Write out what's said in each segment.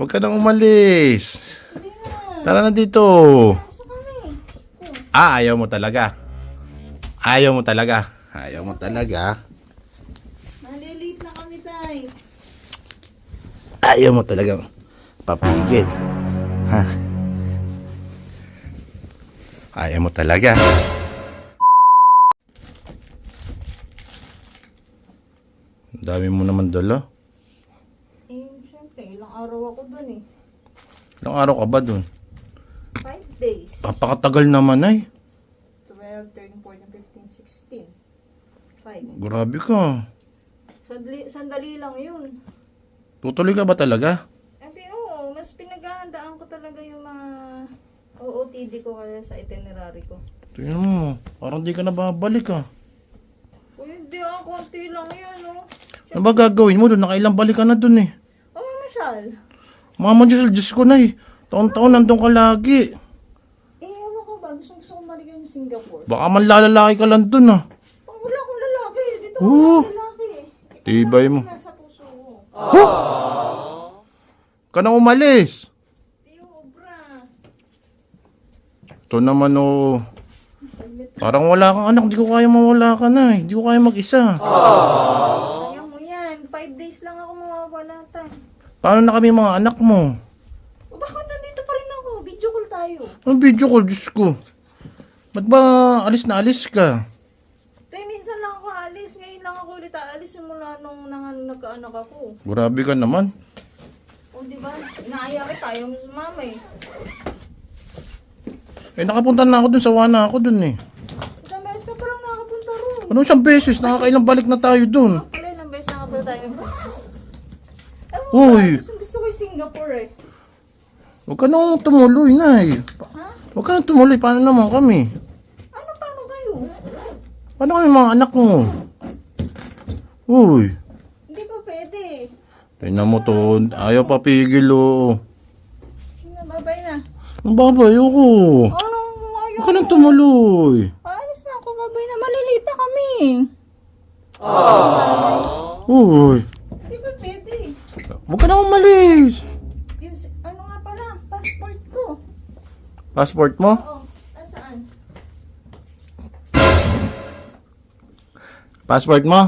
Huwag ka nang umalis. Tara na dito. Ah, ayaw mo talaga. Ayaw mo talaga. Ayaw mo talaga. Nalilate na kami, tay. Ayaw mo talaga. Papigil. Ha? Ayaw mo talaga. Dami mo naman dala. Eh, syempre, ilang araw ako dun eh. Ilang araw ka ba dun? Five days. Papakatagal naman ay. 12, 13, 14, 15, 16. Five. Grabe ka. Sandali, sandali lang yun. Tutuloy ka ba talaga? Eh, oo, mas pinaghahandaan ko talaga yung mga OOTD ko kaya sa itinerary ko. Tingnan mo. Parang di ka na babalik ah. Uy, hindi ah, konti lang yan, oh. Ano ba gagawin mo doon? Nakailang balik ka na doon eh. Oh, Mamasyal. Mama Diyos, Diyos ko na eh. Taon-taon nandun ka lagi. Eh, ewan ko ba, gusto, gusto ko maligaw yung Singapore. Baka man lalalaki ka lang doon ah. Oh, wala akong lalaki. Dito Oo. ako oh. lalaki. Ikaw Tibay lang mo. ang Nasa puso mo. Ka na umalis. Tiyo, obra. Ito naman oh. Parang wala kang anak. Di ko kaya mawala ka na eh. Di ko kaya mag-isa. Kaya mo yan. Five days lang ako mawawala ta. Paano na kami mga anak mo? O bakit nandito pa rin ako? Video call tayo. Anong video call? Diyos ko. Ba't ba alis na alis ka? Tay, minsan lang ako alis. Ngayon lang ako ulit aalis simula nung nang, nagkaanak ako. Grabe ka naman. O, di ba? Inaaya ko tayo sa mama eh. Eh nakapunta na ako dun. Sawa na ako dun eh. Isang beses ka parang nakapunta roon. Ano isang beses? Nakakailang balik na tayo dun. Wala, ilang beses nakapunta tayo. Alam mo Uy. gusto, gusto ko yung Singapore eh. Huwag ka nang tumuloy na eh. Ha? Huwag ka nang tumuloy. Paano naman kami? Ano, paano kayo? Paano kami mga anak mo? Uy. Hindi pa pwede. Tingnan mo to. Ayaw pa pigil oh. Na, babay na. Ang baba, ayoko. Ano, ayaw Huwag ka nang tumuloy. Aalis na ako, babay na. Malilate na kami. Uy. Huwag ka nang umalis. Si- ano nga pala, passport ko. Passport mo? Oo, nasaan? Passport mo?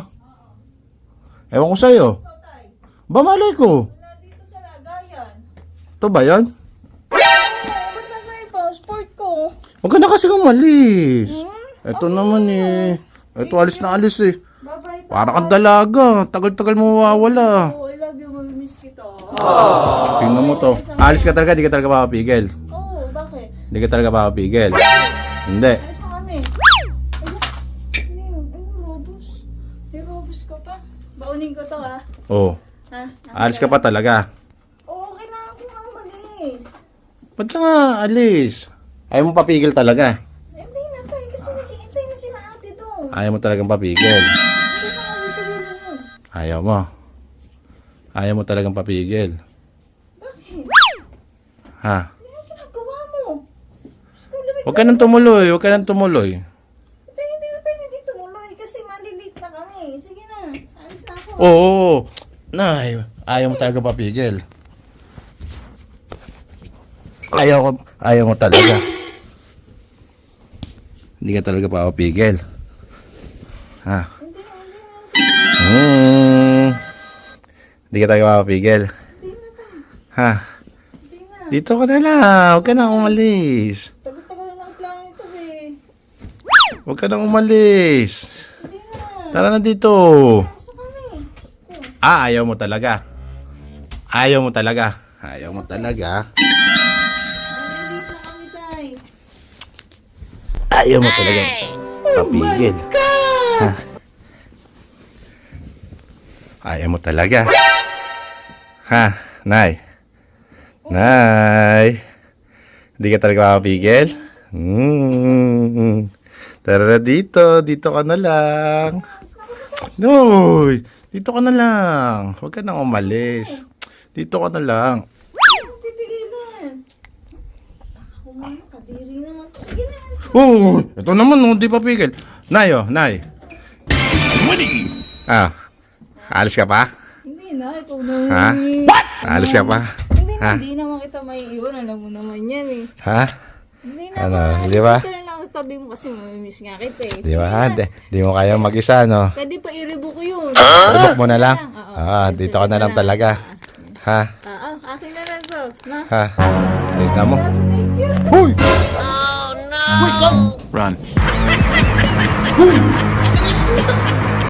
Ewan ko sa'yo. Ikaw, tay. Ba malay ko? Wala dito sa lagayan. Ito ba yan? Oo, ba't nasa yung passport ko? Huwag ka na kasi umalis. Hmm? Ito naman eh. Ito alis na alis eh. Babay, tay. Para kang dalaga. Tagal-tagal mo mawawala. Oo, kita. Tingnan mo to. Alis ka talaga, di ka talaga makapigil. Oo, bakit? Di ka talaga makapigil. Hindi. Alis na kami. Robos? Ka pa? Baunin ko to, ha? Oh. Ha? Alis ka pa talaga. Oo, kailangan ko nga umalis. Ba't ka nga alis? Ayaw mo papigil talaga. Hindi na tayo kasi naghihintay na sila ate doon. Ayaw mo talagang papigil. Na na. Ayaw mo. Ayaw mo talagang papigil. Bakit? Ha? Ano yung ginagawa mo? Huwag ka nang tumuloy. Huwag ka nang tumuloy. Hindi, hindi na pwede dito tumuloy kasi malilate na kami. Sige na, alis na ako. Oo. oo. Nay, ayaw mo talaga papigil. Ayaw ko. Ayaw mo talaga. Hindi ka talaga papapigil. Ha? Hindi, hindi. Hmm. Hindi ka tayo. Ha? Hindi na. Dito ka na lang. Huwag ka na umalis. Tagal-tagal na ang plano nito eh. Huwag ka na umalis. Tara na dito. Oh, Ah, ayaw mo talaga. Ayaw mo talaga. Ayaw mo talaga. Ayaw mo talaga. Papigil. Ha? Ayaw mo talaga. Ha? Nay. Nay. Hindi ka talaga papigil? Hmm. Tara dito. Dito ka na lang. Noy. Dito ka na lang. Huwag ka nang umalis. Dito ka na lang. Na. Oh, ito naman, oh, di pa pigil. Nay, oh, nay. Ah, alis ka pa? Hindi na, ikaw na. Ha? eh. Alis ka pa? Hindi Ha? Hindi naman kita may iwan. Alam mo naman yan eh. Ha? Hindi Ano, naman. di ba? Ito na lang ang tabi mo kasi mamimiss nga kita eh. Di ba? Na. Di, di mo kaya mag-isa, no? Pwede pa i-rebook ko yun. Rebook mo na lang? Oo. Ah, dito ka na lang talaga. Ha? Ah, ah, akin na lang to. Na. Ha? Tingnan mo. Thank you. Huy! Run.